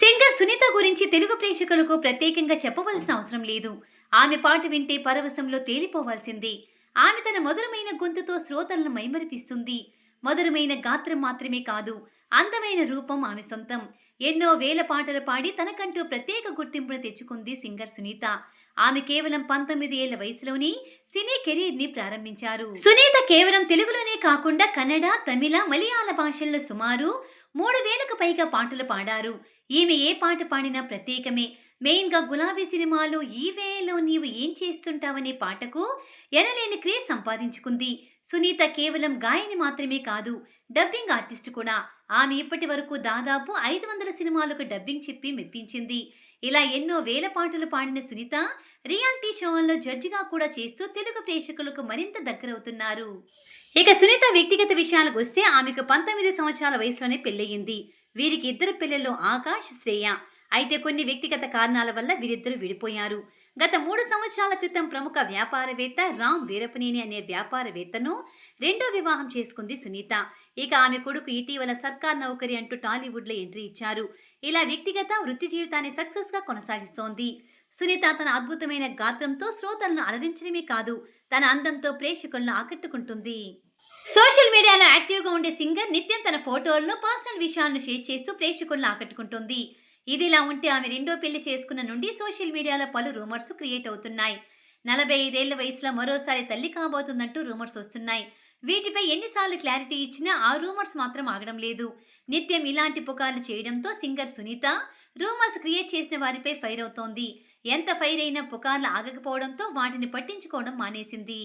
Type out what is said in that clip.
Singer Sunitha గురించి తెలుగు ప్రేక్షకులకు ప్రత్యేకంగా చెప్పవలసిన అవసరం లేదు. ఆమె పాట వింటే పరవశంలో తేలిపోవాల్సిందే. ఆమె తన మధురమైన గొంతుతో శ్రోతలను మైమరిపిస్తుంది. మధురమైన గాత్రం మాత్రమే కాదు అందమైన రూపం ఆమె సొంతం. ఎన్నో వేల పాటలు పాడి తనకంటూ ప్రత్యేక గుర్తింపును తెచ్చుకుంది సింగర్ సునీత. ఆమె కేవలం పంతొమ్మిది ఏళ్ళ వయసులోనే సినీ కెరీర్ని ప్రారంభించారు. సునీత కేవలం తెలుగులోనే కాకుండా కన్నడ తమిళ మలయాళ భాషల్లో సుమారు మూడు వేలకు పైగా పాటలు పాడారు. ఈమె ఏ పాట పాడినా ప్రత్యేకమే. మెయిన్గా గులాబీ సినిమాలో ఈ వేలో నీవు ఏం చేస్తుంటావనే పాటకు ఎనలేని క్రేజ్ సంపాదించుకుంది. సునీత కేవలం గాయని మాత్రమే కాదు డబ్బింగ్ ఆర్టిస్ట్ కూడా. ఆమె ఇప్పటి వరకు దాదాపు ఐదు వందల సినిమాలకు డబ్బింగ్ చెప్పి మెప్పించింది. ఇలా ఎన్నో వేల పాటలు పాడిన సునీత రియాలిటీ షోల్లో జడ్జిగా కూడా చేస్తూ తెలుగు ప్రేక్షకులకు మరింత దగ్గరవుతున్నారు. ఇక సునీత వ్యక్తిగత విషయాలకు వస్తే ఆమెకు పంతొమ్మిది సంవత్సరాల వయసులోనే పెళ్ళయింది. వీరికి ఇద్దరు పిల్లలు ఆకాష్ శ్రేయ. అయితే కొన్ని వ్యక్తిగత కారణాల వల్ల వీరిద్దరు విడిపోయారు. గత మూడు సంవత్సరాల క్రితం ప్రముఖ వ్యాపారవేత్త రామ్ వీరపనేని అనే వ్యాపారవేత్తను రెండో వివాహం చేసుకుంది సునీత. ఇక ఆమె కొడుకు ఇటీవల సర్కార్ నౌకరి అంటూ టాలీవుడ్లో ఎంట్రీ ఇచ్చారు. ఇలా వ్యక్తిగత వృత్తి జీవితాన్ని సక్సెస్గా కొనసాగిస్తోంది. సునీత తన అద్భుతమైన గాత్రంతో శ్రోతలను అలరించడమే కాదు తన అందంతో ప్రేక్షకులను ఆకట్టుకుంటుంది. సోషల్ మీడియాలో యాక్టివ్గా ఉండే సింగర్ నిత్యం తన ఫోటోలను పర్సనల్ విషయాలను షేర్ చేస్తూ ప్రేక్షకులను ఆకట్టుకుంటుంది. ఇదిలా ఉంటే ఆమె రెండో పెళ్ళి చేసుకున్న నుండి సోషల్ మీడియాలో పలు రూమర్స్ క్రియేట్ అవుతున్నాయి. నలభై ఐదేళ్ళ వయసులో మరోసారి తల్లి కాబోతుందంటూ రూమర్స్ వస్తున్నాయి. వీటిపై ఎన్నిసార్లు క్లారిటీ ఇచ్చినా ఆ రూమర్స్ మాత్రం ఆగడం లేదు. నిత్యం ఇలాంటి పుకార్లు చేయడంతో సింగర్ సునీత రూమర్స్ క్రియేట్ చేసిన వారిపై ఫైర్ అవుతోంది. ఎంత ఫైర్ అయినా పుకార్లు ఆగకపోవడంతో వాటిని పట్టించుకోవడం మానేసింది.